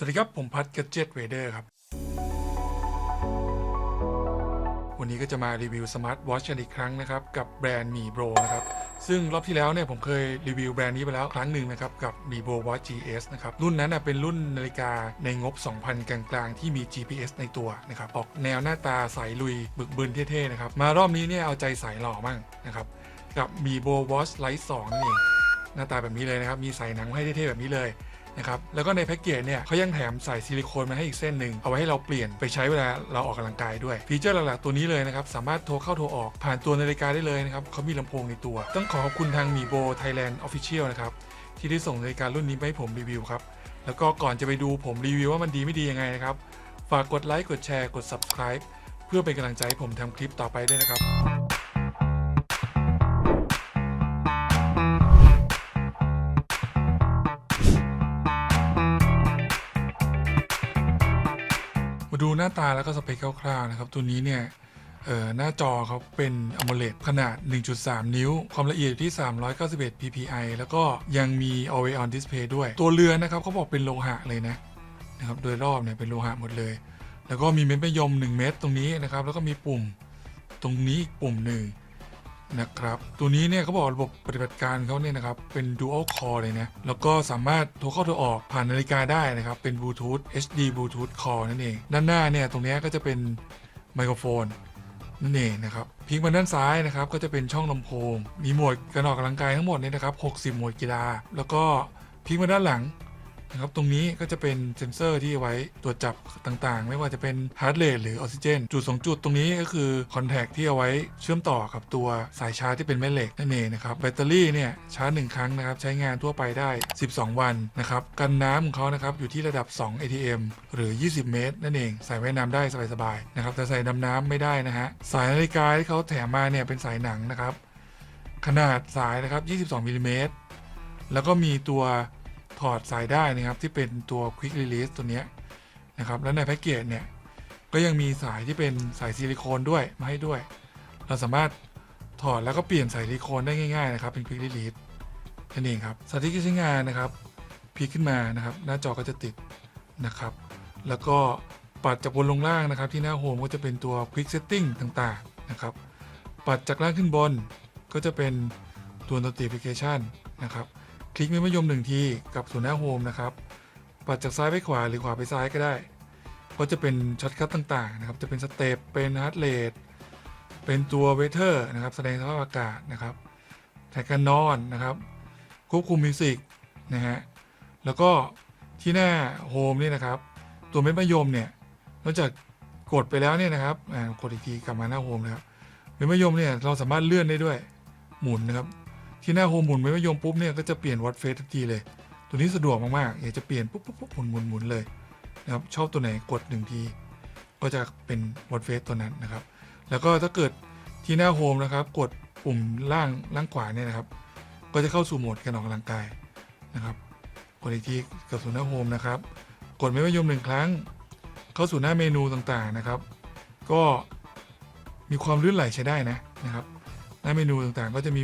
สวัสดีครับผมพัดกัจเจ็ตเวเดอร์ครับ วันนี้ก็จะมารีวิวสมาร์ทวอชกันอีกครั้งนะครับ กับแบรนด์มีโบรนะครับ ซึ่งรอบที่แล้วเนี่ยผมเคยรีวิวแบรนด์นี้ไปแล้วครั้งหนึ่งนะครับ กับมีโบร Watch GS นะครับ รุ่นนั้นเป็นรุ่นนาฬิกาในงบ 2,000 กลางๆ ที่มี GPS ในตัวนะครับ ออกแนวหน้าตาใสลุยบึกบึนเท่ๆนะครับ มารอบนี้เนี่ยเอาใจใสหล่อมั่งนะครับ กับมีโบ Watch Lite 2นี่นเองหน้าตาแบบนี้เลยนะครับ มีใส่หนังให้เท่ๆแบบนี้เลย นะครับแล้วก็ในแพ็กเกจเนี่ยเขายังแถมใส่ซิลิโคนมาให้อีกเส้นหนึ่งเอาไว้ให้เราเปลี่ยนไปใช้เวลาเราออกกำลังกายด้วยฟีเจอร์หลักๆตัวนี้เลยนะครับสามารถโทรเข้าโทรออกผ่านตัวนาฬิกาได้เลยนะครับเขามีลำโพงในตัว ต้องขอขอบคุณทางมีโบ Thailand Official นะครับที่ได้ส่งนาฬิการุ่นนี้มาให้ผมรีวิวครับแล้วก็ก่อนจะไปดูผมรีวิวว่ามันดีไม่ดียังไงนะครับฝากกดไลค์กดแชร์กด subscribe เพื่อเป็นกำลังใจให้ผมทำคลิปต่อไปด้วยนะครับาดูหน้าตาแล้วก็สเปคคร่าวๆนะครับ ตัวนี้เนี่ยหน้าจอเขาเป็น AMOLED ขนาด 1.3 นิ้ว ความละเอียดอยู่ที่ 391 ppi แล้วก็ยังมี Always On Display ด้วย ตัวเรือนนะครับเขาบอกเป็นโลหะเลยนะนะครับ โดยรอบเนี่ยเป็นโลหะหมดเลย แล้วก็มีเม็ดมะยม 1 เม็ดตรงนี้นะครับ แล้วก็มีปุ่มตรงนี้อีกปุ่มหนึ่ง นะครับตัวนี้เนี่ยเขาบอกระบบปฏิบัติการเขาเนี่ยนะครับเป็น Dual Core เลยนะแล้วก็สามารถโทรเข้าโทรออกผ่านนาฬิกาได้นะครับเป็น Bluetooth HD Bluetooth Core นั่นเอง ด้านหน้าเนี่ยตรงนี้ก็จะเป็นไมโครโฟนนั่นเองนะครับพลิกมาด้านซ้ายนะครับก็จะเป็นช่องลำโพง มีหมวดการออกกำลังกายทั้งหมดเนี่ยนะครับ 60 หมวดกีฬา แล้วก็พลิกมาด้านหลัง นะครับตรงนี้ก็จะเป็นเซ็นเซอร์ที่ไว้ตรวจจับต่างๆ ไม่ว่าจะเป็นฮาร์ดเรทหรือออกซิเจน จุดสองจุดตรงนี้ก็คือคอนแทคที่เอาไว้เชื่อมต่อกับตัวสายชาร์จที่เป็นแม่เหล็กนั่นเองนะครับแบตเตอรี่เนี่ยชาร์จหนึ่งครั้งนะครับใช้งานทั่วไปได้ 12 วันนะครับกันน้ำของเขานะครับอยู่ที่ระดับ 2 ATM หรือ 20 เมตร นั่นเองใส่ไว้น้ำได้สบายๆนะครับแต่ใส่ดำน้ำไม่ได้นะฮะสายนาฬิกาที่เขาแถมมาเนี่ยเป็นสายหนังนะครับขนาดสายนะครับ 22มิลลิเมตรแล้วก็มีตัว ถอดสายได้นะครับที่เป็นตัว Quick Release ตัวนี้นะครับแล้วในแพ็กเกจเนี่ยก็ยังมีสายที่เป็นสายซิลิโคนด้วยมาให้ด้วย เราสามารถถอดแล้วก็เปลี่ยนสายซิลิโคนได้ง่ายๆนะครับเป็น Quick Release นั่นเองครับสาธิตการใช้งานนะครับพลิกขึ้นมานะครับ หน้าจอก็จะติดนะครับ แล้วก็ปัดจากบนลงล่างนะครับ ที่หน้าโฮมก็จะเป็นตัว Quick Setting ต่างๆนะครับ ปัดจากล่างขึ้นบนก็จะเป็นตัว notification นะครับ ลิกเมมะยมหนึ่งทีกับสู่หน้าโฮมนะครับ ปัดจากซ้ายไปขวาหรือขวาไปซ้ายก็ได้ ก็จะเป็นช็อตคัทต่างๆนะครับ จะเป็นสเตป เป็นฮาร์ดเรท เป็นตัวเวเทอร์นะครับ แสดงสภาพอากาศนะครับ แท็กการนอนนะครับ ควบคุมมิวสิกนะฮะ แล้วก็ที่หน้าโฮมนี่นะครับ ตัวเม็ดมะยมเนี่ยนอกจากกดไปแล้วเนี่ยนะครับกดอีกทีกลับมาหน้าโฮมนะครับเม็ดมะยมเนี่ยเราสามารถเลื่อนได้ด้วยหมุนนะครับ ที่หน้าโฮมหมุนเม็ดมะยมปุ๊บเนี่ยก็จะเปลี่ยนวัดเฟสทันทีเลย ตัวนี้สะดวกมากๆอยากจะเปลี่ยนปุ๊บปุ๊บปุ๊บหมุนหมุนหมุนเลยนะครับชอบตัวไหนกดหนึ่งทีก็จะเป็นวัดเฟสตัวนั้นนะครับ แล้วก็ถ้าเกิดที่หน้าโฮมนะครับ กดปุ่มล่างล่างขวาเนี่ยนะครับ ก็จะเข้าสู่โหมดการออกกำลังกายนะครับกดอีกทีกับสู่หน้าโฮมนะครับ กดเม็ดมะยมหนึ่งครั้ง เข้าสู่หน้าเมนูต่างๆนะครับ ก็มีความลื่นไหลใช้ได้นะนะครับ หน้าเมนูต่างๆ ก็จะมี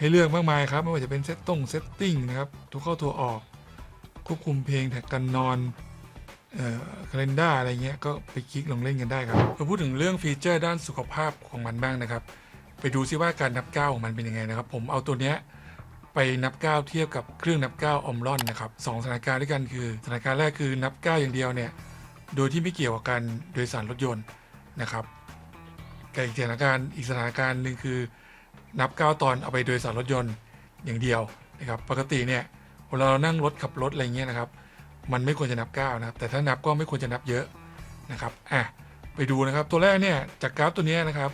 ให้เลือกมากมายครับ ไม่ว่าจะเป็นเซตตรงเซตติ้งนะครับ ทุกเข้าตัวออก ควบคุมเพลงแท็กกันนอนเอ่อคาล endar อะไรเงี้ยก็ไปคลิกลงเล่นกันได้ครับมาพูดถึงเรื่องฟีเจอร์ด้านสุขภาพของมันบ้างนะครับ ไปดูซิว่าการนับก้าวของมันเป็นยังไงนะครับ ผมเอาตัวเนี้ยไปนับก้าวเทียบกับเครื่องนับก้าวออมลอนนะครับสองสถานการณ์ด้วยกันคือสถานการณ์แรกคือนับก้าวอย่างเดียวเนี่ยโดยที่ไม่เกี่ยวกับการโดยสารรถยนต์นะครับกับอีกสถานการณ์อีกสถานการณ์หนึ่งคือ นับ 9 ตอนเอาไปโดยสารรถยนต์อย่างเดียวนะครับ ปกติเนี่ยเวลาเรานั่งรถขับรถอะไรเงี้ยนะครับ มันไม่ควรจะนับ 9 นะครับ แต่ถ้านับก็ไม่ควรจะนับเยอะนะครับอะไปดูนะครับตัวแรกเนี่ยจากกราฟตัวเนี้ยนะครับ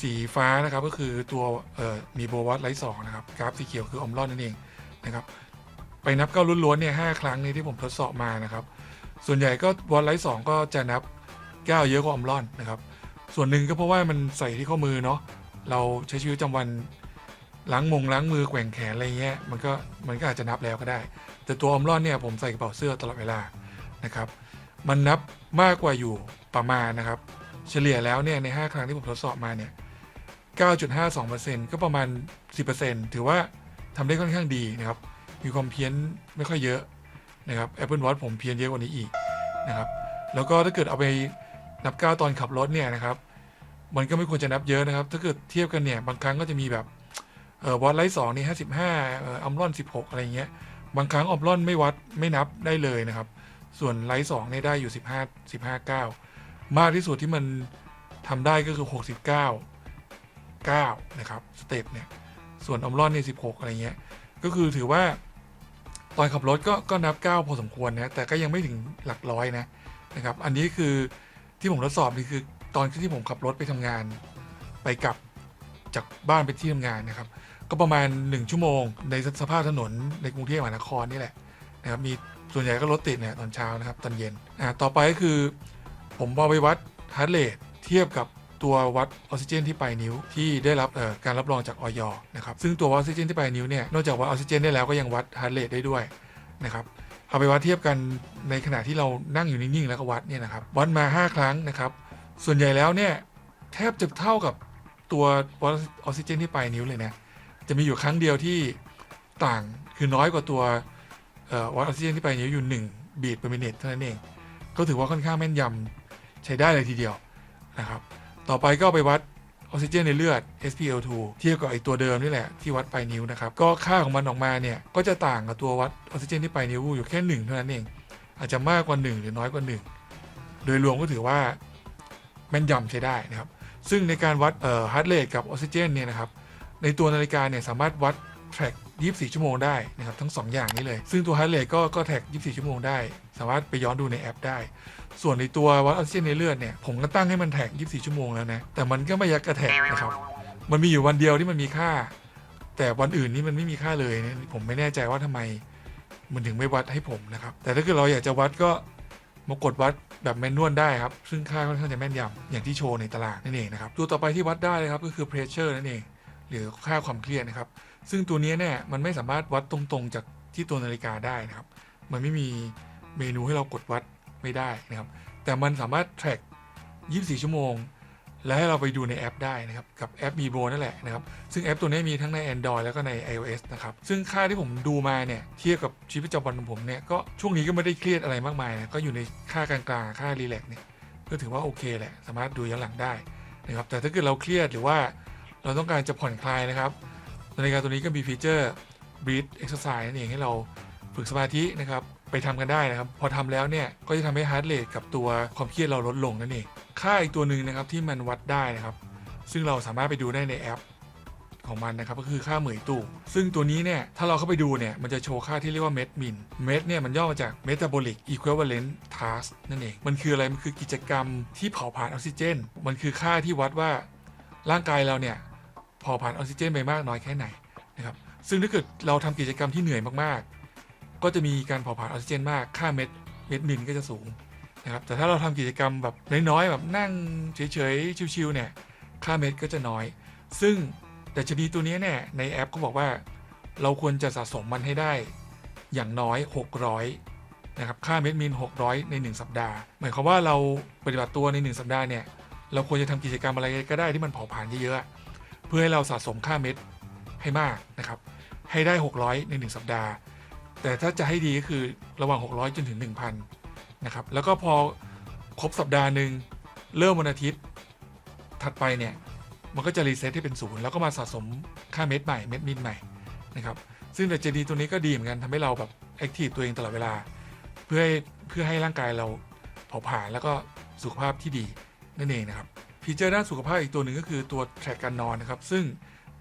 สีฟ้านะครับก็คือตัวเอ่อมีโบวัตไลท์สองนะครับกราฟสีเขียวคืออมลอนนั่นเองนะครับไปนับเก้าล้วนๆเนี่ยห้าครั้งนี้ที่ผมทดสอบมานะครับ ส่วนใหญ่ก็วอลไลท์สองก็จะนับเก้าเยอะกว่าอมลอนนะครับ ส่วนหนึ่งก็เพราะว่ามันใส่ที่ข้อมือเนาะ เราใช้ชีวิตประจำวันล้างมงล้างมือแกว่งแขนอะไรเงี้ยมันก็มันก็อาจจะนับแล้วก็ได้ แต่ตัวออมรอนเนี่ยผมใส่กระเป๋าเสื้อตลอดเวลานะครับ มันนับมากกว่าอยู่ประมาณนะครับ เฉลี่ยแล้วเนี่ยใน 5 ครั้งที่ผมทดสอบมาเนี่ย 9.52%ก็ประมาณ 10%ถือว่าทำได้ค่อนข้างดีนะครับ มีความเพี้ยนไม่ค่อยเยอะนะครับ Apple Watch ผมเพี้ยนเยอะกว่านี้อีกนะครับ แล้วก็ถ้าเกิดเอาไปนับก้าวตอนขับรถเนี่ยนะครับ มันก็ไม่ควรจะนับเยอะนะครับ ถ้าเกิดเทียบกันเนี่ย บางครั้งก็จะมีแบบเออวัดไลท์สองนี่ห้าสิบห้าอัมรอนสิบหกอะไรเงี้ย บางครั้งอัมรอนไม่วัดไม่นับได้เลยนะครับ ส่วนไลท์สองเนี่ยได้อยู่สิบห้าสิบห้าเก้ามากที่สุดที่มันทำได้ก็คือหกสิบเก้าเก้านะครับสเต็ปเนี่ย ส่วนอัมรอนเนี่ยสิบหกอะไรเงี้ย ก็คือถือว่าตอนขับรถก็ก็นับเก้าพอสมควรนะแต่ก็ยังไม่ถึงหลักร้อยนะนะครับ อันนี้คือที่ผมทดสอบนี่คือ ตอนที่ผมขับรถไปทำงาน ไปกลับจากบ้านไปที่ทำงานนะครับ ก็ประมาณ 1 ชั่วโมง ในสภาพถนนในกรุงเทพมหานครนี่แหละนะครับมีส่วนใหญ่ก็รถติดเนี่ยตอนเช้านะครับ ตอนเย็นอ่าต่อไปก็คือ ผมเอาไปวัดฮาร์ดเรทเทียบกับตัววัดออกซิเจนที่ปลายนิ้วที่ได้รับเอ่อการรับรองจากออยนะครับซึ่งตัววัดออกซิเจนที่ปลายนิ้วเนี่ยนอกจากวัดออกซิเจนได้แล้วก็ยังวัดฮาร์ดเรทได้ด้วยนะครับเอาไปวัดเทียบกันในขณะที่เรานั่งอยู่นิ่งๆแล้วก็วัดเนี่ยนะครับวัดมา 5 ครั้งนะครับ ส่วนใหญ่แล้วเนี่ยแทบจะเท่ากับตัววัดออกซิเจนที่ปลายนิ้วเลยนะ จะมีอยู่ครั้งเดียวที่ต่างคือน้อยกว่าตัวออวัดออกซิเจนที่ปลายนิ้วอยู่1บีท per minute เท่านั้นเอง ก็ถือว่าค่อนข้างแม่นยำใช้ได้เลยทีเดียวนะครับ ต่อไปก็ไปวัดออกซิเจนในเลือด SpO2 เทียบกับไอตัวเดิมนี่แหละที่วัดปลายนิ้วนะครับ ก็ค่าของมันออกมาเนี่ยก็จะต่างกับตัววัดออกซิเจนที่ปลายนิ้วอยู่แค่หนึ่งเท่านั้นเอง อาจจะมากกว่า 1 หรือน้อยกว่า 1 โดยรวมก็ถือว่า แม่นยำใช้ได้นะครับ ซึ่งในการวัดฮาร์ดเรทกับออกซิเจนเนี่ยนะครับ ในตัวนาฬิกาเนี่ยสามารถวัด track 24 ชั่วโมงได้นะครับทั้ง 2 อย่างนี้เลย ซึ่งตัวฮาร์ดเรทก็ก็แท็ก 24 ชั่วโมงได้ สามารถไปย้อนดูในแอปได้ ส่วนในตัววัดออกซิเจนในเลือดเนี่ยผมก็ตั้งให้มันแท็ก 24 ชั่วโมงแล้วนะ แต่มันก็ไม่ยักกระแทกนะครับ มันมีอยู่วันเดียวที่มันมีค่า แต่วันอื่นนี่มันไม่มีค่าเลยเนี่ยผมไม่แน่ใจว่าทำไม มันถึงไม่วัดให้ผมนะครับ แต่ถ้าเกิดเราอยากจะวัดก็ มากดวัดแบบแมนนวลได้ครับ ซึ่งค่าค่อนข้างจะแม่นยำอย่างที่โชว์ในตารางนั่นเองนะครับตัวต่อไปที่วัดได้นะครับก็คือ pressure นั่นเอง หรือค่าความเครียดนะครับ ซึ่งตัวนี้เนี่ยมันไม่สามารถวัดตรงๆ จากที่ตัวนาฬิกาได้นะครับ มันไม่มีเมนูให้เรากดวัดไม่ได้นะครับ แต่มันสามารถ track 24 ชั่วโมง และให้เราไปดูในแอปได้นะครับ กับแอปมีโบนั่นแหละนะครับ ซึ่งแอปตัวนี้มีทั้งใน Android แล้วก็ใน iOS นะครับ ซึ่งค่าที่ผมดูมาเนี่ยเทียบกับชีวิตประจำวันของผมเนี่ยก็ช่วงนี้ก็ไม่ได้เครียดอะไรมากมายนะก็อยู่ในค่ากลางๆค่ารีแลกเนี่ยก็ถือว่าโอเคแหละสามารถดูย้อนหลังได้นะครับแต่ถ้าเกิดเราเครียดหรือว่าเราต้องการจะผ่อนคลายนะครับนาฬิกาตัวนี้ก็มีฟีเจอร์ breathe exercise นั่นเองให้เราฝึกสมาธินะครับ ไปทำกันได้นะครับ พอทำแล้วเนี่ยก็จะทำให้ heart rate กับตัวความเครียดเราลดลงนั่นเองค่าอีกตัวหนึ่งนะครับที่มันวัดได้นะครับ ซึ่งเราสามารถไปดูได้ในแอปของมันนะครับก็คือค่าเหมยตู่ซึ่งตัวนี้เนี่ยถ้าเราเข้าไปดูเนี่ยมันจะโชว์ค่าที่เรียกว่าเมดมินเมดเนี่ยมันย่อมาจาก metabolic equivalent task นั่นเอง มันคืออะไร มันคือกิจกรรมที่เผาผลาญออกซิเจน มันคือค่าที่วัดว่าร่างกายเราเนี่ยเผาผลาญออกซิเจนไปมากน้อยแค่ไหนนะครับซึ่งถ้าเกิดเราทำกิจกรรมที่เหนื่อยมากๆ ก็จะมีการเผาผลาญออกซิเจนมาก ค่าเม็ดเม็ดมินก็จะสูงนะครับ แต่ถ้าเราทำกิจกรรมแบบน้อยๆแบบนั่งเฉยๆชิวๆเนี่ย ค่าเม็ดก็จะน้อย ซึ่งแต่ชนีตัวนี้เนี่ยในแอปก็บอกว่า เราควรจะสะสมมันให้ได้อย่างน้อย 600นะครับ ค่าเม็ดมิน 600 ใน 1 สัปดาห์ หมายความว่าเราปฏิบัติตัวใน 1 สัปดาห์เนี่ย เราควรจะทำกิจกรรมอะไรก็ได้ที่มันเผาผลาญเยอะๆ เพื่อให้เราสะสมค่าเม็ดให้มากนะครับ ให้ได้ 600 ใน 1 สัปดาห์ แต่ถ้าจะให้ดีก็คือระหว่าง 600 จนถึง 1,000 นะครับ แล้วก็พอครบสัปดาห์หนึ่งเริ่มวันอาทิตย์ ถัดไปเนี่ย มันก็จะรีเซ็ตให้เป็นศูนย์แล้วก็มาสะสมค่าเม็ดใหม่เม็ดมินใหม่นะครับ ซึ่งแต่เจดีตัวนี้ก็ดีเหมือนกันทำให้เราแบบแอคทีฟตัวเองตลอดเวลา เพื่อเพื่อให้ร่างกายเราเผาผลาญแล้วก็สุขภาพที่ดีนั่นเองนะครับฟีเจอร์ด้านสุขภาพอีกตัวหนึ่งก็คือตัวแทร็กการนอนนะครับ ซึ่ง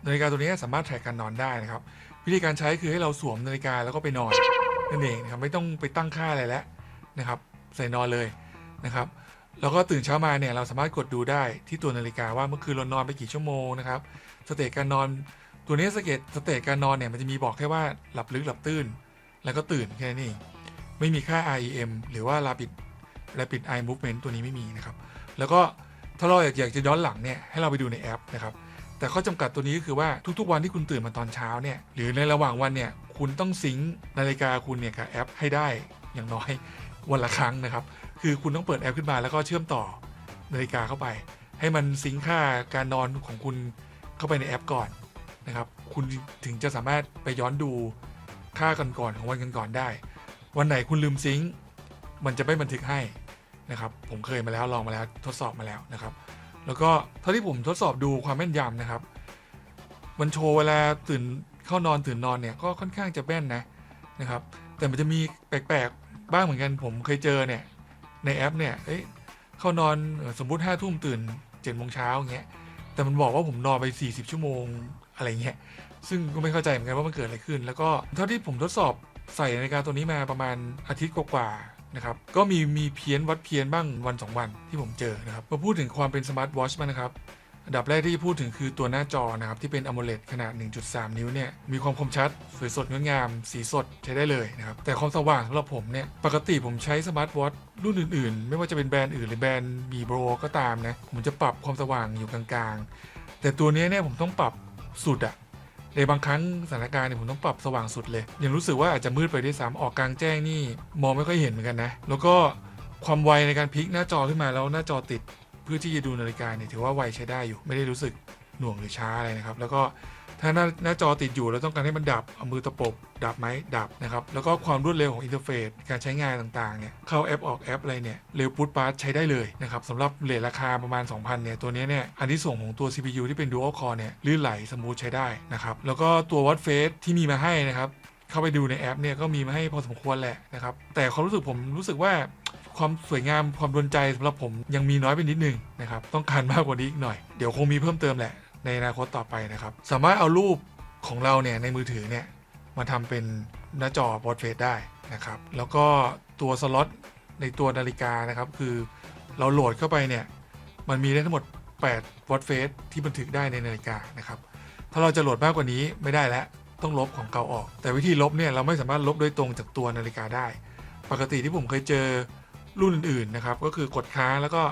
นาฬิกาตัวนี้สามารถแทร็กการนอนได้นะครับ วิธีการใช้คือให้เราสวมนาฬิกาแล้วก็ไปนอนนั่นเองนะครับไม่ต้องไปตั้งค่าอะไรแล้วนะครับ ใส่นอนเลยนะครับ แล้วก็ตื่นเช้ามาเนี่ยเราสามารถกดดูได้ที่ตัวนาฬิกาว่าเมื่อคืนเรานอนไปกี่ชั่วโมงนะครับสเตจการนอนตัวนี้สเกตสเตจการนอนเนี่ยมันจะมีบอกแค่ว่าหลับลึกหลับตื่น แล้วก็ตื่นแค่นี้เองไม่มีค่า REM หรือว่า Rapid Rapid Eye Movement ตัวนี้ไม่มีนะครับ แล้วก็ถ้าเราอยากอยากจะย้อนหลังเนี่ยให้เราไปดูในแอปนะครับ แต่ข้อจำกัดตัวนี้ก็คือว่าทุกๆวันที่คุณตื่นมาตอนเช้าเนี่ยหรือในระหว่างวันเนี่ยคุณต้องซิงค์นาฬิกาคุณเนี่ยกับแอปให้ได้อย่างน้อยวันละครั้งนะครับ คือคุณต้องเปิดแอปขึ้นมาแล้วก็เชื่อมต่อนาฬิกาเข้าไป ให้มันซิงค์ค่าการนอนของคุณเข้าไปในแอปก่อนนะครับ คุณถึงจะสามารถไปย้อนดูค่าก่อนๆของวันก่อนๆได้ วันไหนคุณลืมซิงค์มันจะไม่บันทึกให้นะครับ ผมเคยมาแล้วลองมาแล้วทดสอบมาแล้วนะครับ แล้วก็เท่าที่ผมทดสอบดูความแม่นยำนะครับ มันโชว์เวลาตื่นเข้านอนตื่นนอนเนี่ยก็ค่อนข้างจะแม่นนะนะครับ แต่มันจะมีแปลกๆ บ้างเหมือนกันผมเคยเจอเนี่ยในแอปเนี่ยเอ้ยเข้านอนสมมุติห้าทุ่มตื่นเจ็ดโมงเช้าอย่างเงี้ยแต่มันบอกว่าผมนอนไป 40 ชั่วโมงอะไรเงี้ยซึ่งก็ไม่เข้าใจเหมือนกันว่ามันเกิดอะไรขึ้น แล้วก็เท่าที่ผมทดสอบใส่นาฬิกาตัวนี้มาประมาณอาทิตย์กว่า นะครับ ก็มีมีเพี้ยนวัดเพี้ยนบ้างวันสองวันที่ผมเจอนะครับมาพูดถึงความเป็นสมาร์ทวอชบ้างนะครับอันดับแรกที่พูดถึงคือตัวหน้าจอนะครับที่เป็น AMOLED ขนาด 1.3 นิ้วเนี่ยมีความคมชัด สวยสดงดงาม สีสดใช้ได้เลยนะครับ แต่ความสว่างสำหรับผมเนี่ย ปกติผมใช้สมาร์ทวอทรุ่นอื่นๆ ไม่ว่าจะเป็นแบรนด์อื่นหรือแบรนด์มีโบรก็ตามนะ ผมจะปรับความสว่างอยู่กลางๆ แต่ตัวนี้เนี่ยผมต้องปรับสุดอะ ในบางครั้งสถานการณ์เนี่ยผมต้องปรับสว่างสุดเลย ยังรู้สึกว่าอาจจะมืดไปด้วยซ้ำออกกลางแจ้งนี่มองไม่ค่อยเห็นเหมือนกันนะ แล้วก็ความไวในการพลิกหน้าจอขึ้นมาแล้วหน้าจอติดเพื่อที่จะดูนาฬิกาเนี่ยถือว่าไวใช้ได้อยู่ ไม่ได้รู้สึกหน่วงหรือช้าอะไรนะครับ แล้วก็ ถ้าหน้าหน้าจอติดอยู่แล้วต้องการให้มันดับเอามือตะปบดับไหมดับนะครับ แล้วก็ความรวดเร็วของอินเทอร์เฟซการใช้งานต่างๆเนี่ยเข้าแอปออกแอปอะไรเนี่ยเร็วปุ๊ดปาร์ตใช้ได้เลยนะครับสำหรับเลทราคาประมาณ 2,000เนี่ยตัวนี้เนี่ยอันที่ส่งของตัว CPU ที่เป็น Dual Core เนี่ยลื่นไหลสมูทใช้ได้นะครับแล้วก็ตัววัดเฟสที่มีมาให้นะครับเข้าไปดูในแอปเนี่ยก็มีมาให้พอสมควรแหละนะครับแต่ความรู้สึกผมรู้สึกว่าความสวยงามความโดนใจสำหรับผมยังมีน้อยไปนิดนึงนะครับต้องการมากกว่านี้อีกหน่อยเดี๋ยวคงมีเพิ่มเติมแหละ ในอนาคตต่อไปนะครับ สามารถเอารูปของเราเนี่ยในมือถือเนี่ยมาทำเป็นหน้าจอพอร์ตเฟสได้นะครับ แล้วก็ตัวสล็อตในตัวนาฬิกานะครับ คือเราโหลดเข้าไปเนี่ยมันมีได้ทั้งหมด8วอตเฟสที่บันทึกได้ในนาฬิกานะครับ ถ้าเราจะโหลดมากกว่านี้ไม่ได้แล้วต้องลบของเก่าออก แต่วิธีลบเนี่ยเราไม่สามารถลบโดยตรงจากตัวนาฬิกาได้ ปกติที่ผมเคยเจอรุ่นอื่นๆนะครับ ก็คือกดค้างแล้วก็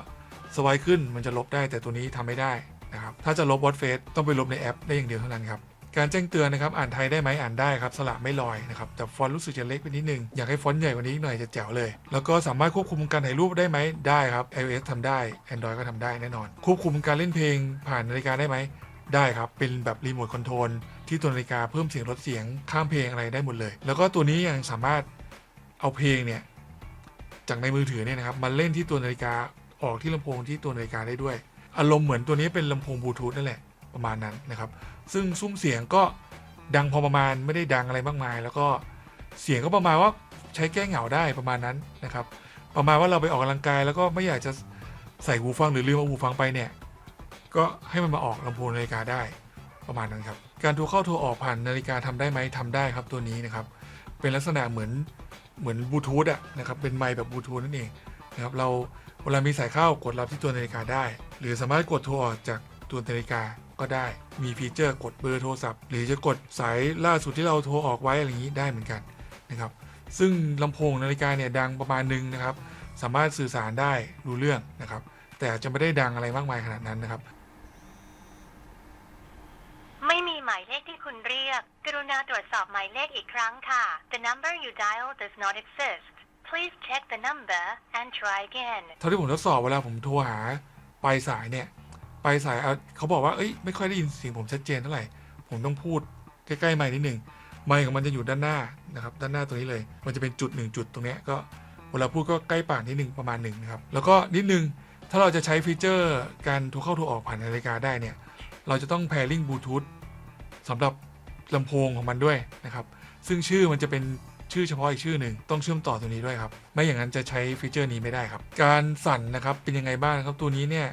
สวายขึ้นมันจะลบได้แต่ตัวนี้ทำไม่ได้ นะครับ ถ้าจะลบวอตเฟสต้องไปลบในแอปได้อย่างเดียวเท่านั้นครับ การแจ้งเตือนนะครับ อ่านไทยได้ไหมอ่านได้ครับ สระไม่ลอยนะครับ แต่ฟอนต์รู้สึกจะเล็กไปนิดนึง อยากให้ฟอนต์ใหญ่กว่านี้หน่อยจะแจ๋วเลย แล้วก็สามารถควบคุมการถ่ายรูปได้ไหมได้ครับ iOS ทำได้ Android ก็ทำได้แน่นอน ควบคุมการเล่นเพลงผ่านนาฬิกาได้ไหมได้ครับ เป็นแบบรีโมทคอนโทรลที่ตัวนาฬิกาเพิ่มเสียงลดเสียงข้ามเพลงอะไรได้หมดเลย แล้วก็ตัวนี้ยังสามารถเอาเพลงเนี่ยจากในมือถือเนี่ยนะครับมาเล่นที่ตัวนาฬิกาออกที่ลำโพงที่ตัวนาฬิกาได้ด้วย อารมณ์เหมือนตัวนี้เป็นลำโพงบลูทูธนั่นแหละประมาณนั้นนะครับ ซึ่งซุ้มเสียงก็ดังพอประมาณไม่ได้ดังอะไรมากมาย แล้วก็เสียงก็ประมาณว่าใช้แก้เหงาได้ประมาณนั้นนะครับ ประมาณว่าเราไปออกกำลังกาย แล้วก็ไม่อยากจะใส่หูฟังหรือลืมเอาหูฟังไปเนี่ยก็ให้มันมาออกลำโพงนาฬิกาได้ประมาณนั้นครับการโทรเข้าโทรออกผ่านนาฬิกาทำได้ไหมทำได้ครับตัวนี้นะครับเป็นลักษณะเหมือนเหมือนบลูทูธอะนะครับเป็นไมค์แบบบลูทูธนั่นเองนะครับเราเวลามีสายเข้ากดรับที่ตัวนาฬิกาได้ หรือสามารถกดโทรออกจากตัวนาฬิกาก็ได้มีฟีเจอร์กดเบอร์โทรศัพท์ หรือจะกดสายล่าสุดที่เราโทรออกไว้อะไรอย่างนี้ได้เหมือนกันนะครับซึ่งลำโพงนาฬิกาเนี่ยดังประมาณหนึงนะครับ สามารถสื่อสารได้รู้เรื่องนะครับ แต่อาจจะไม่ได้ดังอะไรมากมายขนาดนั้นนะครับ ไม่มีหมายเลขที่คุณเรียก กรุณาตรวจสอบหมายเลขอีกครั้งค่ะ The number you dial does not exist. Please check the number and try again. เท่าที่ผมทดสอบเวลาผมโทรหา ปลายสายเนี่ยปลายสายเขาบอกว่าเอ้ยไม่ค่อยได้ยินเสียงผมชัดเจนเท่าไหร่ผมต้องพูดใกล้ๆไมค์นิดหนึ่งไมค์ของมันจะอยู่ด้านหน้านะครับ ด้านหน้าตรงนี้เลย มันจะเป็นจุดหนึ่งจุดตรงนี้ก็เวลาพูดก็ใกล้ปากนิดหนึ่งประมาณหนึ่งนะครับ แล้วก็นิดนึงถ้าเราจะใช้ฟีเจอร์การโทรเข้าโทรออกผ่านนาฬิกาได้เนี่ย เราจะต้อง pairing Bluetooth สำหรับลำโพงของมันด้วยนะครับ ซึ่งชื่อมันจะเป็น ชื่อเฉพาะอีกชื่อหนึ่งต้องเชื่อมต่อตัวนี้ด้วยครับ ไม่อย่างนั้นจะใช้ฟีเจอร์นี้ไม่ได้ครับ การสั่นนะครับเป็นยังไงบ้างครับตัวนี้เนี่ย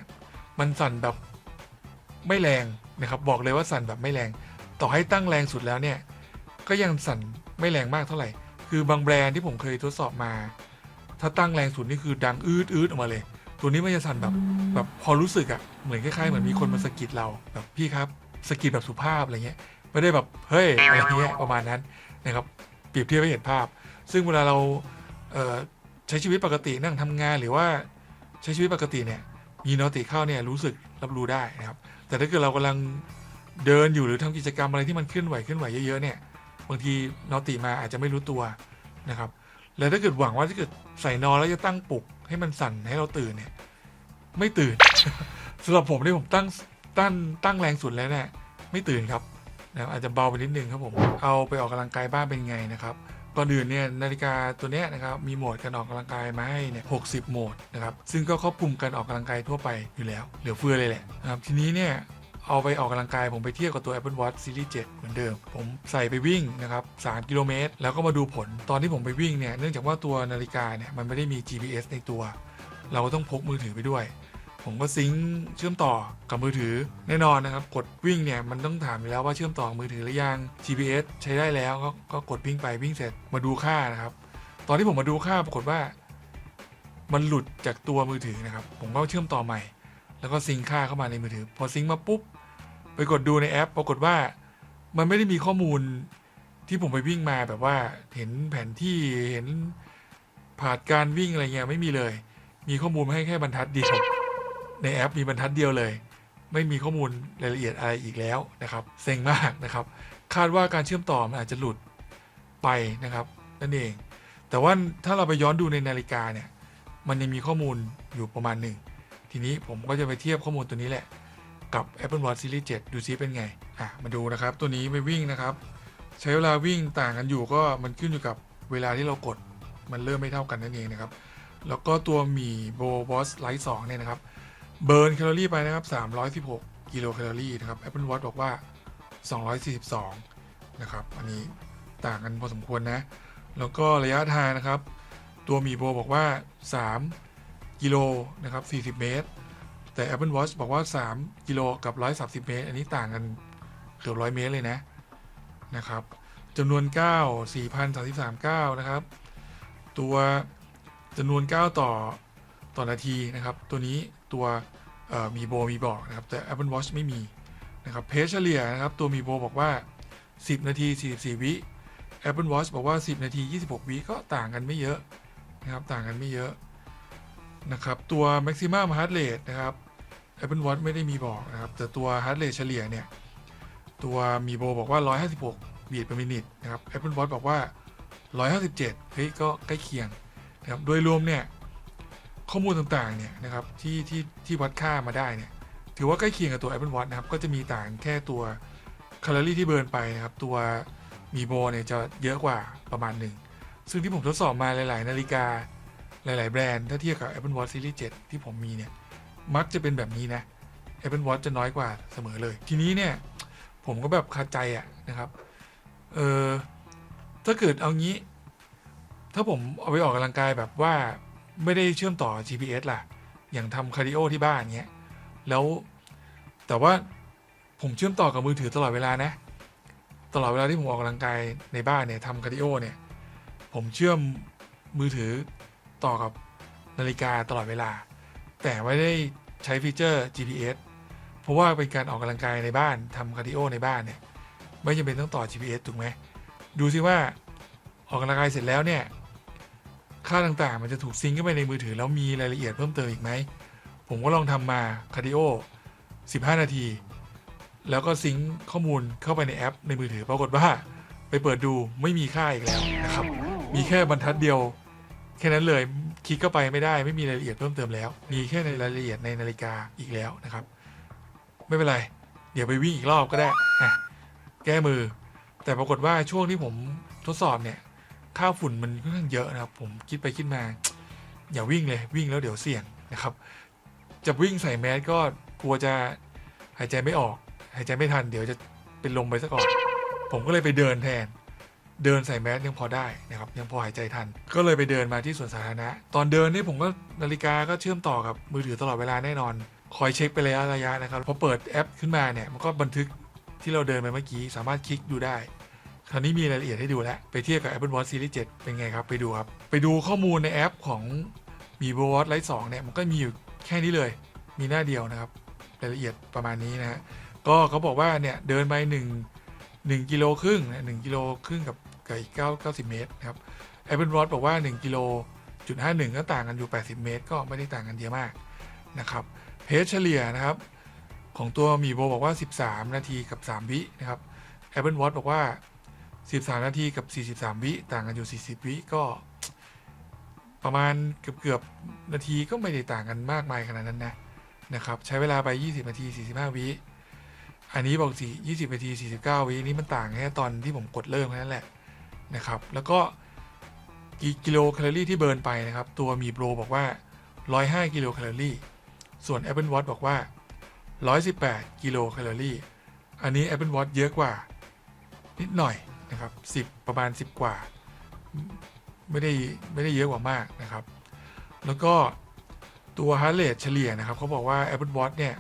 มันสั่นแบบไม่แรงนะครับบอกเลยว่าสั่นแบบไม่แรง ต่อให้ตั้งแรงสุดแล้วเนี่ยก็ยังสั่นไม่แรงมากเท่าไหร่ คือบางแบรนด์ที่ผมเคยทดสอบมา ถ้าตั้งแรงสุดนี่คือดังอืดอืดออกมาเลย ตัวนี้มันจะสั่นแบบแบบพอรู้สึกอะเหมือนคล้ายๆเหมือนมีคนมาสะกิดเราแบบพี่ครับสะกิดแบบสุภาพอะไรเงี้ยไม่ได้แบบเฮ้ยอะไรเงี้ยประมาณนั้นนะครับ เปรียบเทียบให้เห็นภาพ ซึ่งเวลาเราเใช้ชีวิตปกตินั่งทำงานหรือว่าใช้ชีวิตปกติเนี่ยมีนอติเข้าเนี่ยรู้สึกรับรู้ได้นะครับ แต่ถ้าเกิดเรากำลังเดินอยู่หรือทำกิจกรรมอะไรที่มันเคลื่อนไหวเคลื่อนไหวเยอะๆเนี่ยบางทีนอติมาอาจจะไม่รู้ตัวนะครับแล้วถ้าเกิดหวังว่าถ้าเกิดใส่นอนแล้วจะตั้งปลุกให้มันสั่นให้เราตื่นเนี่ยไม่ตื่นสำหรับผมที่ผมตั้งตั้งตั้งแรงสุดแล้วเนี่ยไม่ตื่นครับ นะอาจจะเบาไปนิดนึงครับผม เอาไปออกกำลังกายบ้างเป็นไงนะครับก่อนอื่นเนี่ยนาฬิกาตัวนี้นะครับมีโหมดการออกกำลังกายมาให้เนี่ย60โหมดนะครับซึ่งก็ครอบคลุมการออกกำลังกายทั่วไปอยู่แล้ว เหลือเฟือเลยแหละนะครับทีนี้เนี่ยเอาไปออกกำลังกายผมไปเทียบกับตัว Apple Watch Series 7 เหมือนเดิม ผมใส่ไปวิ่งนะครับ3กิโลเมตรแล้วก็มาดูผลตอนที่ผมไปวิ่งเนี่ยเนื่องจากว่าตัวนาฬิกาเนี่ยมันไม่ได้มี GPS ในตัว เราก็ต้องพกมือถือไปด้วย ผมก็ซิงค์เชื่อมต่อกับมือถือ แน่นอนนะครับ กดวิ่งเนี่ยมันต้องถามอยู่แล้วว่าเชื่อมต่อมือถือหรือยัง GPS ใช้ได้แล้วก็ก็กดวิ่งไปวิ่งเสร็จมาดูค่านะครับ ตอนที่ผมมาดูค่าปรากฏว่า มันหลุดจากตัวมือถือนะครับ ผมก็เชื่อมต่อใหม่ แล้วก็ซิงค์ค่าเข้ามาในมือถือ พอซิงค์มาปุ๊บไปกดดูในแอป ปรากฏว่ามันไม่ได้มีข้อมูลที่ผมไปวิ่งมาแบบว่าเห็นแผนที่เห็นผ่านการวิ่งอะไรเงี้ยไม่มีเลย มีข้อมูลมาให้แค่บรรทัดเดียว ในแอปมีบรรทัดเดียวเลย ไม่มีข้อมูลรายละเอียดอะไรอีกแล้วนะครับ เซ็งมากนะครับ คาดว่าการเชื่อมต่อมันอาจจะหลุดไปนะครับนั่นเอง แต่ว่าถ้าเราไปย้อนดูในนาฬิกาเนี่ย มันยังมีข้อมูลอยู่ประมาณหนึ่ง ทีนี้ผมก็จะไปเทียบข้อมูลตัวนี้แหละ กับ Apple Watch Series 7 ดูซิเป็นไง อะ มาดูนะครับ ตัวนี้ไปวิ่งนะครับ ใช้เวลาวิ่งต่างกันอยู่ก็มันขึ้นอยู่กับเวลาที่เรากด มันเริ่มไม่เท่ากันนั่นเองนะครับ แล้วก็ตัวมีโบ Watch Lite 2เนี่ยนะครับ เบิร์นแคลอรี่ไปนะครับ 316 กิโลแคลอรี่นะครับ Apple Watch บอกว่า 242 นะครับ อันนี้ต่างกันพอสมควรนะ แล้วก็ระยะทางนะครับ ตัวมีโบบอกว่า 3 กิโลนะครับ 40 เมตร แต่ Apple Watch บอกว่า 3 กิโลกับ 130 เมตร อันนี้ต่างกันเกือบ 100 เมตรเลยนะ นะครับจำนวน 9 4,033 9 นะครับ ตัวจำนวน 9 ต่อต่อนาทีนะครับ ตัวนี้ ตัวมีโบมีบอกนะครับแต่ Apple Watch ไม่มีนะครับเพจเฉลี่ยนะครับตัวมีโบบอกว่า 10 นาที 44 วิ Apple Watch บอกว่า 10 นาที 26 วิก็ต่างกันไม่เยอะนะครับต่างกันไม่เยอะนะครับตัว maximum heart rate นะครับ Apple Watch ไม่ได้มีบอกนะครับแต่ตัว heart rate เฉลี่ยเนี่ยตัวมีโบบอกว่า 156บีท per minute นะครับ Apple Watch บอกว่า 157เฮ้ยก็ใกล้เคียงนะครับโดยรวมเนี่ย ข้อมูลต่างๆเนี่ยนะครับที่ที่ที่วัดค่ามาได้เนี่ยถือว่าใกล้เคียงกับตัว Apple Watch นะครับก็จะมีต่างแค่ตัวแคลอรี่ที่เบิร์นไปนะครับตัวมีโบเนี่ยจะเยอะกว่าประมาณหนึ่งซึ่งที่ผมทดสอบมาหลาย ๆ นาฬิกาหลาย ๆ แบรนด์ถ้าเทียบกับ Apple Watch Series 7 ที่ผมมีเนี่ยมักจะเป็นแบบนี้นะ Apple Watch จะน้อยกว่าเสมอเลย ทีนี้เนี่ยผมก็แบบคาใจอะนะครับเออถ้าเกิดเอางี้ ถ้าผมเอาไปออกกำลังกายแบบว่า ไม่ได้เชื่อมต่อ GPS ล่ะ อย่างทำคาร์ดิโอที่บ้านเงี้ย แล้วแต่ว่าผมเชื่อมต่อกับมือถือตลอดเวลานะ ตลอดเวลาที่ผมออกกำลังกายในบ้านเนี่ยทำคาร์ดิโอเนี่ย ผมเชื่อมมือถือต่อกับนาฬิกาตลอดเวลา แต่ไม่ได้ใช้ฟีเจอร์ GPS เพราะว่าเป็นการออกกำลังกายในบ้านทำคาร์ดิโอในบ้านเนี่ย ไม่จำเป็นต้องต่อ GPS ถูกไหม ดูซิว่าออกกำลังกายเสร็จแล้วเนี่ย ค่าต่างๆ มันจะถูกซิงก์เข้าไปในมือถือ แล้วมีรายละเอียดเพิ่มเติมอีกไหม ผมก็ลองทำมาคาร์ดิโอ 15 นาที แล้วก็ซิงก์ข้อมูลเข้าไปในแอป ในมือถือ ปรากฏว่า ไปเปิดดูไม่มีค่าอีกแล้วนะครับ มีแค่บรรทัดเดียว แค่นั้นเลยคลิกเข้าไปไม่ได้ไม่มีรายละเอียดเพิ่มเติมแล้ว มีแค่ในรายละเอียดในนาฬิกาอีกแล้วนะครับ ไม่เป็นไร เดี๋ยวไปวิ่งอีกรอบก็ได้แก้มือ แต่ปรากฏว่าช่วงที่ผมทดสอบเนี่ย ค่าฝุ่นมันค่อนข้างเยอะนะครับ ผมคิดไปคิดมา อย่าวิ่งเลยวิ่งแล้วเดี๋ยวเสี่ยงนะครับ จะวิ่งใส่แมสก็กลัวจะหายใจไม่ออก หายใจไม่ทันเดี๋ยวจะเป็นลมไปซะก่อน ผมก็เลยไปเดินแทน เดินใส่แมสยังพอได้นะครับ ยังพอหายใจทัน ก็เลยไปเดินมาที่สวนสาธารณะ ตอนเดินนี่ผมก็นาฬิกาก็เชื่อมต่อกับมือถือตลอดเวลาแน่นอน คอยเช็คไประยะระยะนะครับพอเปิดแอปขึ้นมาเนี่ยมันก็บันทึกที่เราเดินไปเมื่อกี้สามารถคลิกดูได้ คราวนี้มีรายละเอียดให้ดูแล้ว ไปเทียบกับ Apple Watch Series 7 เป็นไงครับ ไปดูครับ ไปดูข้อมูลในแอปของมี Watch Lite 2 เนี่ย มันก็มีอยู่แค่นี้เลย มีหน้าเดียวนะครับ รายละเอียดประมาณนี้นะฮะ ก็เขาบอกว่าเนี่ย เดินไป1 1กิโลครึ่งนะ1กิโลครึ่งกับกับอีก9 90 เมตรนะครับ Apple Watch บอกว่า 1กิโลจุด51 ก็ต่างกันอยู่ 80 เมตร ก็ไม่ได้ต่างกันเยอะมากนะครับเพจเฉลี่ยนะครับ ของตัวมีโบบอกว่า 13 นาทีกับ 3 วินะครับ Apple Watch บอกว่า 13 นาทีกับ 43 วิ ต่างกันอยู่ 40 วิก็ ประมาณเกือบเกือบนาทีก็ไม่ได้ต่างกันมากมายขนาดนั้นนะนะครับ ใช้เวลาไป 20 นาที 45 วิอันนี้บอกสิ20 นาที 49 วินี่มันต่างแค่ตอนที่ผมกดเริ่มแค่นั้นแหละนะครับ แล้วก็กี่กิโลแคลอรี่ที่เบิร์นไปนะครับ ตัวมีโปรบอกว่า 105 กิโลแคลอรี่ ส่วน Apple Watch บอกว่า 118 กิโลแคลอรี่ อันนี้ Apple Watch เยอะกว่า นิดหน่อย นะครับ10ประมาณ 10 กว่า ไม่ได้ไม่ได้เยอะกว่ามากนะครับ แล้วก็ตัว heart rate เฉลี่ยนะครับเขาบอกว่า Apple Watch เนี่ย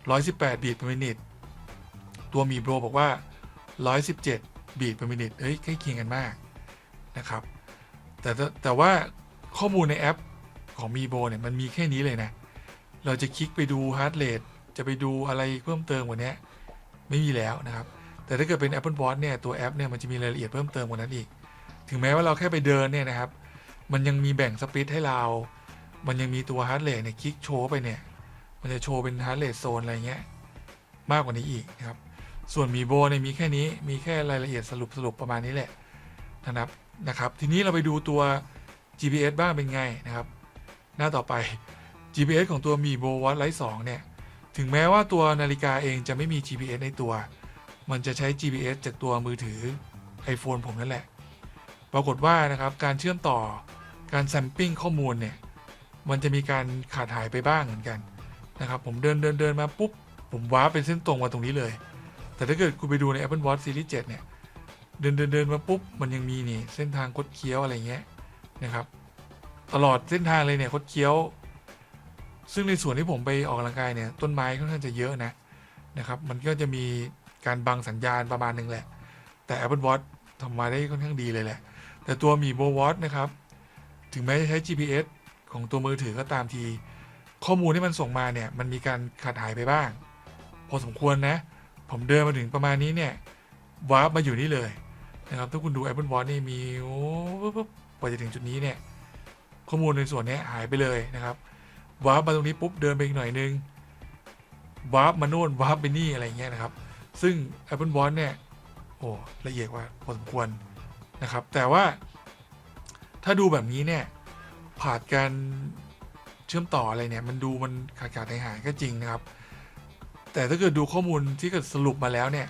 118 บีท per minute ตัวมีโปรบอกว่า 117 บีท per minute เฮ้ยใกล้เคียงกันมากนะครับแต่แต่แต่ว่าข้อมูลในแอปของมีโบเนี่ยมันมีแค่นี้เลยนะ เราจะคลิกไปดู heart rate จะไปดูอะไรเพิ่มเติมกว่านี้ไม่มีแล้วนะครับ แต่ถ้าเกิดเป็น Apple Watch เนี่ยตัวแอปเนี่ยมันจะมีรายละเอียดเพิ่มเติมกว่านั้นอีก ถึงแม้ว่าเราแค่ไปเดินเนี่ยนะครับ มันยังมีแบ่งสปีดให้เรา มันยังมีตัว heart rate เนี่ยคลิกโชว์ไปเนี่ย มันจะโชว์เป็น heart rate zone อะไรเงี้ยมากกว่านี้อีกนะครับ ส่วนมีโบเนี่ยมีแค่นี้ มีแค่รายละเอียดสรุปสรุปประมาณนี้แหละนะครับ นะครับ ทีนี้เราไปดูตัว GPS บ้างเป็นไงนะครับ หน้าต่อไป GPS ของตัวมีโบวัตไลท์2เนี่ย ถึงแม้ว่าตัวนาฬิกาเองจะไม่มี GPS ในตัว มันจะใช้ GPS จากตัวมือถือ iPhone ผมนั่นแหละ ปรากฏว่านะครับการเชื่อมต่อการแซมปิ้งข้อมูลเนี่ยมันจะมีการขาดหายไปบ้างเหมือนกันนะครับผมเดินเดินเดินมาปุ๊บ ผมว้าเป็นเส้นตรงมาตรงนี้เลย แต่ถ้าเกิดคุณไปดูใน Apple Watch Series 7 เนี่ย เดินเดินเดินมาปุ๊บ มันยังมีนี่เส้นทางคดเคี้ยวอะไรเงี้ยนะครับ ตลอดเส้นทางเลยเนี่ยคดเคี้ยว ซึ่งในส่วนที่ผมไปออกกำลังกายเนี่ยต้นไม้ค่อนข้างจะเยอะนะนะครับ มันก็จะมี การบังสัญญาณประมาณหนึ่งแหละ แต่ Apple Watch ทำมาได้ค่อนข้างดีเลยแหละ แต่ตัวมีโบวอตนะครับ ถึงแม้จะใช้ GPS ของตัวมือถือก็ตามที ข้อมูลที่มันส่งมาเนี่ย มันมีการขาดหายไปบ้าง พอสมควรนะ ผมเดินมาถึงประมาณนี้เนี่ยวาร์ปมาอยู่นี่เลยนะครับ ถ้าคุณดู Apple Watch นี่มีโอ้ปุ๊บปุ๊บกว่าจะถึงจุดนี้เนี่ย ข้อมูลในส่วนนี้หายไปเลยนะครับวาร์ปมาตรงนี้ปุ๊บเดินไปอีกหน่อยนึงวาร์ปมาโน่นวาร์ปไปนี่อะไรเงี้ยนะครับ ซึ่ง Apple Watch เนี่ยโอ้ละเอียดกว่าพอสมควรนะครับ แต่ว่าถ้าดูแบบนี้เนี่ยผ่านการเชื่อมต่ออะไรเนี่ย มันดูมันขาดขาดหายหายก็จริงนะครับ แต่ถ้าเกิดดูข้อมูลที่เกิดสรุปมาแล้วเนี่ย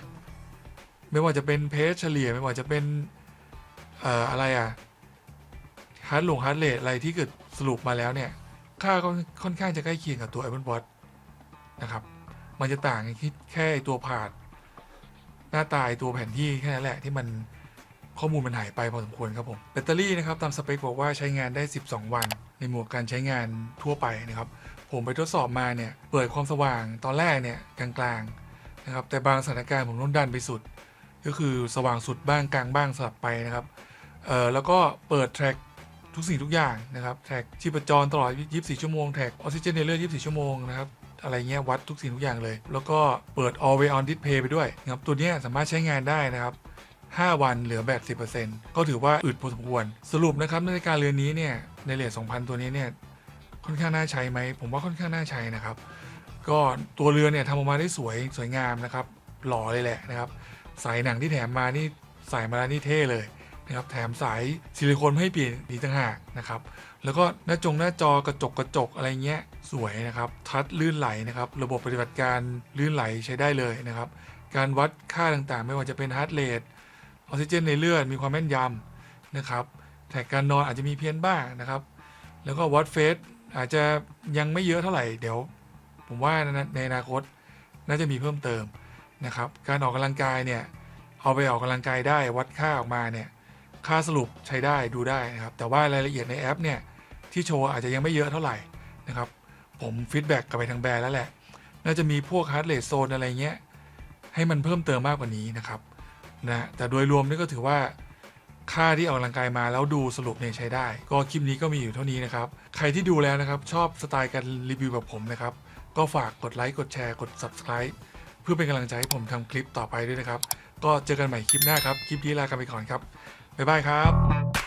ไม่ว่าจะเป็นเพจเฉลี่ยไม่ว่าจะเป็นเอ่ออะไรอะฮาร์ดลงฮาร์ดเรทอะไรที่เกิดสรุปมาแล้วเนี่ย ค่าก็ค่อนข้างจะใกล้เคียงกับตัว Apple Watch นะครับ มันจะต่างแค่ตัวผ่าน หน้าตาไอ้ตัวแผนที่แค่นั้นแหละที่มันข้อมูลมันหายไปพอสมควรครับผมแบตเตอรี่นะครับตามสเปคบอกว่าใช้งานได้ 12 วัน ในหมวดการใช้งานทั่วไปนะครับ ผมไปทดสอบมาเนี่ยเปิดความสว่างตอนแรกเนี่ยกลางๆนะครับแต่บางสถานการณ์ผมต้องดันไปสุด ก็คือสว่างสุดบ้างกลางบ้างสลับไปนะครับเอ่อแล้วก็เปิดแทร็กทุกสิ่งทุกอย่างนะครับแทร็กชีพจรตลอด 24 ชั่วโมงแทร็กออกซิเจนในเลือด 24 ชั่วโมงนะครับ อะไรเงี้ยวัดทุกสิ่งทุกอย่างเลย แล้วก็เปิด always on display ไปด้วยนะครับตัวนี้สามารถใช้งานได้นะครับ 5 วันเหลือแบต10%ก็ถือว่าอึดพอสมควร สรุปนะครับนาฬิกาเรือนนี้เนี่ยในเลท2,000 ตัวนี้เนี่ยค่อนข้างน่าใช้ไหมผมว่าค่อนข้างน่าใช้นะครับ ก็ตัวเรือนเนี่ยทำออกมาได้สวยสวยงามนะครับหล่อเลยแหละนะครับสายหนังที่แถมมานี่ใส่มาแล้วนี่เท่เลยนะครับแถมสายซิลิโคนให้เปลี่ยนดีต่างหากนะครับ แล้วก็หน้าจงหน้าจอกระจกกระจกอะไรเงี้ยสวยนะครับ ทัชลื่นไหลนะครับ ระบบปฏิบัติการลื่นไหลใช้ได้เลยนะครับ การวัดค่าต่างๆ ไม่ว่าจะเป็นฮาร์ดเรทออกซิเจนในเลือดมีความแม่นยำนะครับแท็กการนอนอาจจะมีเพี้ยนบ้างนะครับ แล้วก็วัดเฟสอาจจะยังไม่เยอะเท่าไหร่เดี๋ยว ผมว่าในอนาคตน่าจะมีเพิ่มเติมนะครับ การออกกำลังกายเนี่ยเอาไปออกกำลังกายได้วัดค่าออกมาเนี่ยค่าสรุปใช้ได้ดูได้นะครับ แต่ว่ารายละเอียดในแอปเนี่ย ที่โชว์อาจจะยังไม่เยอะเท่าไหร่นะครับ ผมฟีดแบ็กกลับไปทางแบรนด์แล้วแหละ น่าจะมีพวกฮาร์ดเรทโซนอะไรเงี้ย ให้มันเพิ่มเติมมากกว่านี้นะครับนะแต่โดยรวมนี่ก็ถือว่าค่าที่ออกกำลังกายมาแล้วดูสรุปเนี่ยใช้ได้ ก็คลิปนี้ก็มีอยู่เท่านี้นะครับ ใครที่ดูแล้วนะครับ ชอบสไตล์การรีวิวแบบผมนะครับ ก็ฝากกดไลค์กดแชร์กด subscribe เพื่อเป็นกำลังใจให้ผมทำคลิปต่อไปด้วยนะครับ ก็เจอกันใหม่คลิปหน้าครับ คลิปนี้ลากันไปก่อนครับ บ๊ายบายครับ